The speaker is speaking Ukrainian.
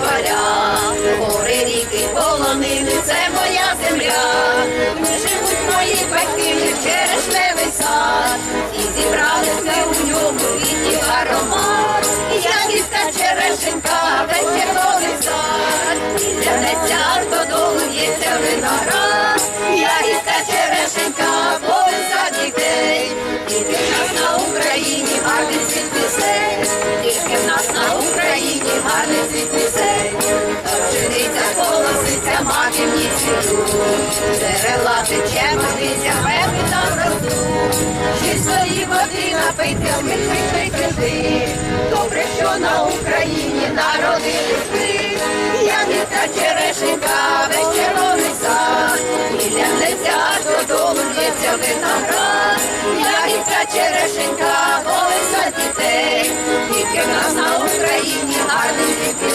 поля, гори, ріки, полонини, це моя земля. В живуть мої батьки, черешневий сад, і зібрали ми у ньому квітів аромат. Ягідка черешенька, весь червоний сад, і зернеться додолу в'ється виноград. Ягідка черешенька, повинця дітей, тільки в нас на Україні гарний світ пісень, тільки в нас на Україні пісень. Пшениця колоситься, в цвітуть, джерела тече, водиця, певні там ростуть. Чистої води напити, смітний прикрити. Добре, що на Україні народились ми.